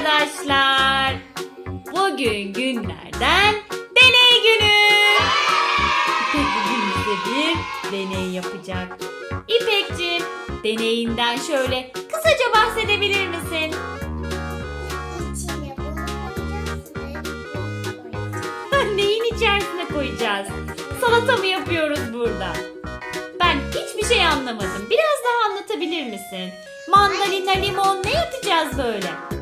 arkadaşlar. Bugün günlerden deney günü. İpek bugün bize bir deney yapacak. İpekciğim deneyinden şöyle kısaca bahsedebilir misin? İçine. Neyin içerisine koyacağız? Salata mı yapıyoruz burada? Ben hiçbir şey anlamadım. Biraz daha anlatabilir misin? Mandalina, limon ne yapacağız böyle?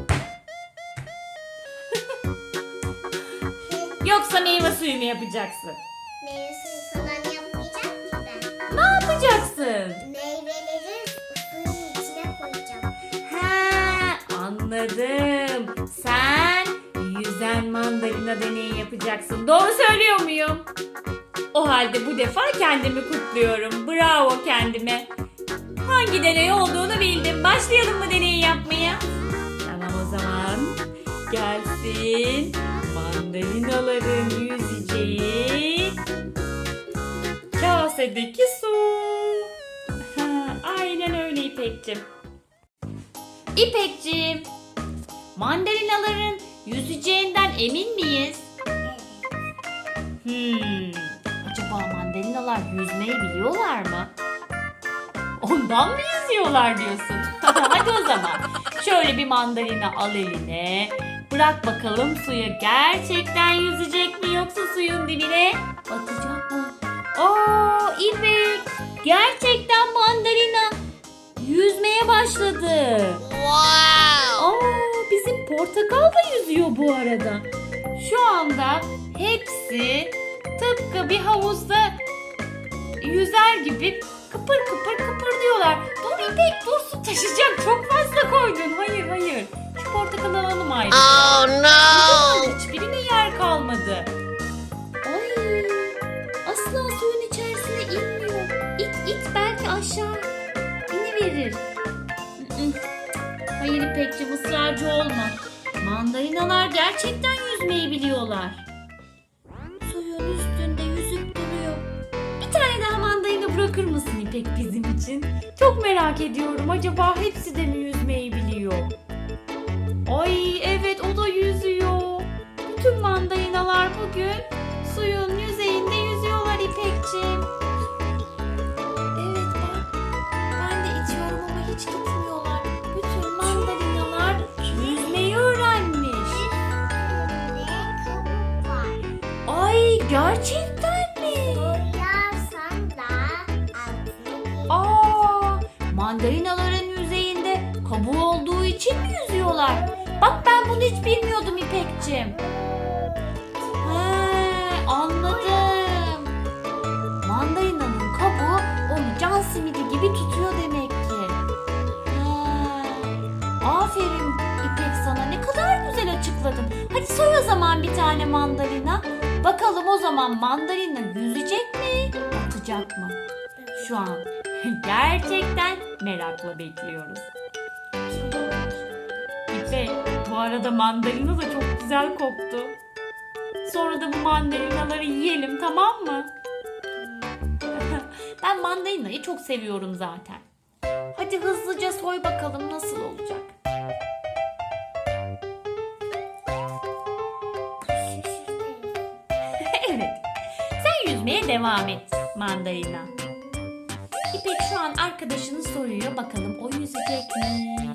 Yoksa meyve suyu mu yapacaksın? Meyve suyu falan yapmayacağım ki ben. Ne yapacaksın? Meyveleri suyun içine koyacağım. Ha, anladım. Sen yüzen mandalina deneyi yapacaksın. Doğru söylüyor muyum? O halde bu defa kendimi kutluyorum. Bravo kendime. Hangi deney olduğunu bildim. Başlayalım mı deneyi yapmaya? Tamam o zaman. Gelsin. Mandalinaların yüzeceği kasedeki su. Aynen öyle İpek'cim. İpek'cim, mandalinaların yüzeceğinden emin miyiz? Hmm, acaba mandalinalar yüzmeyi biliyorlar mı? Ondan mı yüzüyorlar diyorsun? Hadi o zaman. Şöyle bir mandalina al eline. Bırak bakalım suya gerçekten yüzecek mi yoksa suyun dibine batacak mı? Oo İpek gerçekten mandalina yüzmeye başladı. Aa, bizim portakal da yüzüyor bu arada. Şu anda hepsi tıpkı bir havuzda yüzer gibi kıpır kıpır kıpır diyorlar. Dur İpek dur su taşıyacak çok fazla koydun. Hayır hayır. Şu portakalı alalım ayrıca. Oh no! Hiçbirine yer kalmadı. Ay, asla suyun içerisine inmiyor. İt it belki aşağı iniverir. Mm. Hayır İpekciğim ısrarcı olma. Mandalinalar gerçekten yüzmeyi biliyorlar. Suyun üstünde yüzüp duruyor. Bir tane daha mandalina bırakır mısın İpek bizim için? Çok merak ediyorum. Acaba hepsi de mi yüzmeyi biliyor? Ay evet o da yüzüyor. Bütün mandalinalar bugün suyun yüzeyinde yüzüyorlar İpekciğim. Evet bak ben de içiyorum ama hiç gitmiyorlar. Bütün mandalinalar yüzmeyi öğrenmiş. Ay gerçekten mi? Aa, mandalinaların yüzeyinde kabuğu olduğu için mi yüzüyorlar? Ben bunu hiç bilmiyordum İpekciğim. He, anladım. Mandalina'nın kabuğu onu can simidi gibi tutuyor demek ki. He, aferin İpek sana ne kadar güzel açıkladın. Hadi soy o zaman bir tane mandalina. Bakalım o zaman mandalina yüzecek mi, batacak mı? Şu an gerçekten merakla bekliyoruz. Arada mandalina da çok güzel koktu. Sonra da bu mandalinaları yiyelim tamam mı? ben mandalinayı çok seviyorum zaten. Hadi hızlıca soy bakalım nasıl olacak. evet. Sen yüzmeye devam et mandalina. İpek şu an arkadaşını soruyor. Bakalım o yüzecek mi?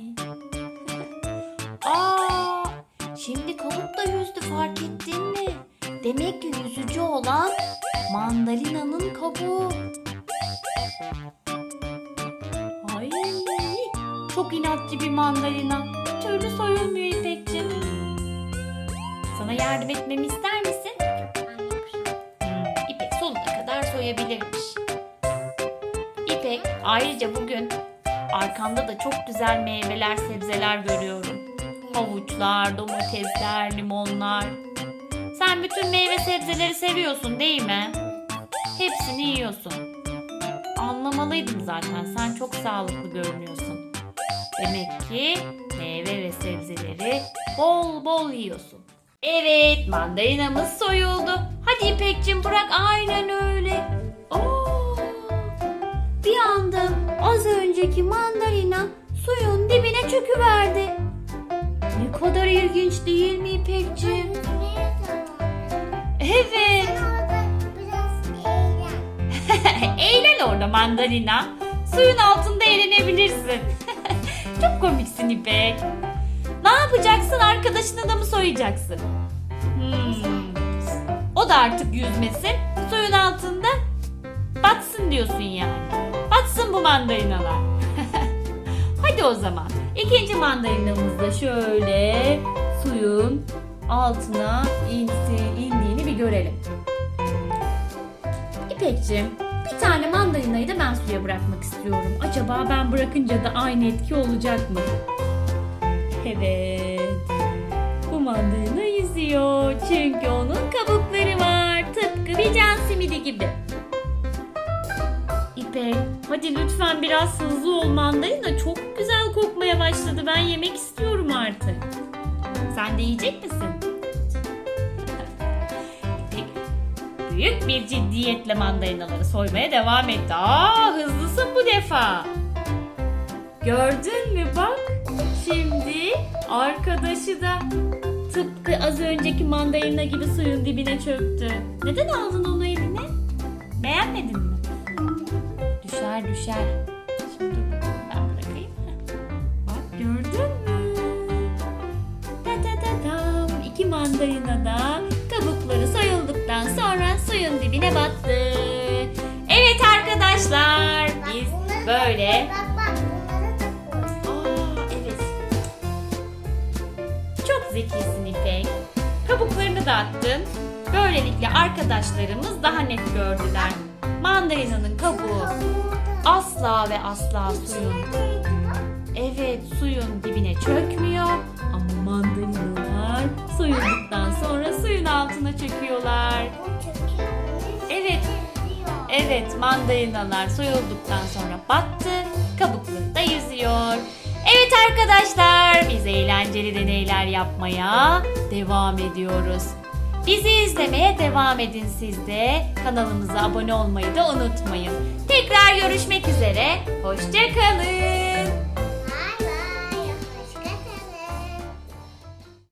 Fark ettin mi? Demek ki yüzücü olan mandalinanın kabuğu. Ay, çok inatçı bir mandalina. Bir türlü soyulmuyor İpekciğim. Sana yardım etmemi ister misin? İpek sonuna kadar soyabilirmiş. İpek ayrıca bugün arkanda da çok güzel meyveler, sebzeler görüyorum. Havuçlar, domatesler, limonlar. Sen bütün meyve sebzeleri seviyorsun değil mi? Hepsini yiyorsun. Anlamalıydım zaten. Sen çok sağlıklı görünüyorsun. Demek ki meyve ve sebzeleri bol bol yiyorsun. Evet, mandalinamız soyuldu. Hadi İpekçim bırak aynen öyle. Oo, bir anda az önceki mandalina suyun dibine çöküverdi. Kadar ilginç değil mi İpekciğim? Evet. Eğlen. Orada mandalina. Suyun altında eğlenebilirsin. Çok komiksin İpek. Ne yapacaksın? Arkadaşını da mı soyacaksın? Hmm. O da artık yüzmesin. Suyun altında batsın diyorsun yani. Batsın bu mandalinalar. Hadi o zaman. İkinci mandalinamız da şöyle suyun altına indiğini bir görelim. İpekciğim, bir tane mandalinayı da ben suya bırakmak istiyorum. Acaba ben bırakınca da aynı etki olacak mı? Evet. Bu mandalina yüzüyor. Çünkü onun kabukları var. Tıpkı bir can simidi gibi. İpek, hadi lütfen biraz hızlı ol mandalina. Çok güzel kokmaya başladı. Ben yemek istiyorum artık. Sen de yiyecek misin? Büyük bir ciddiyetle mandalinaları soymaya devam etti. Aa, hızlısın bu defa. Gördün mü bak? Şimdi arkadaşı da tıpkı az önceki mandalina gibi suyun dibine çöktü. Neden aldın onu eline? Beğenmedin mi? Düşer düşer. Mandalina da kabukları soyulduktan sonra suyun dibine battı. Evet arkadaşlar biz böyle. Aa evet. Çok zekisin İpek. Kabuklarını da attın. Böylelikle arkadaşlarımız daha net gördüler. Mandalina'nın kabuğu asla ve asla suyun Evet suyun dibine çökmüyor ama mandalinalar soyulduktan sonra suyun altına çöküyorlar. Evet. Evet mandalinalar soyulduktan sonra battı, kabukları da yüzüyor. Evet arkadaşlar biz eğlenceli deneyler yapmaya devam ediyoruz. Bizi izlemeye devam edin siz de. Kanalımıza abone olmayı da unutmayın. Tekrar görüşmek üzere. Hoşçakalın.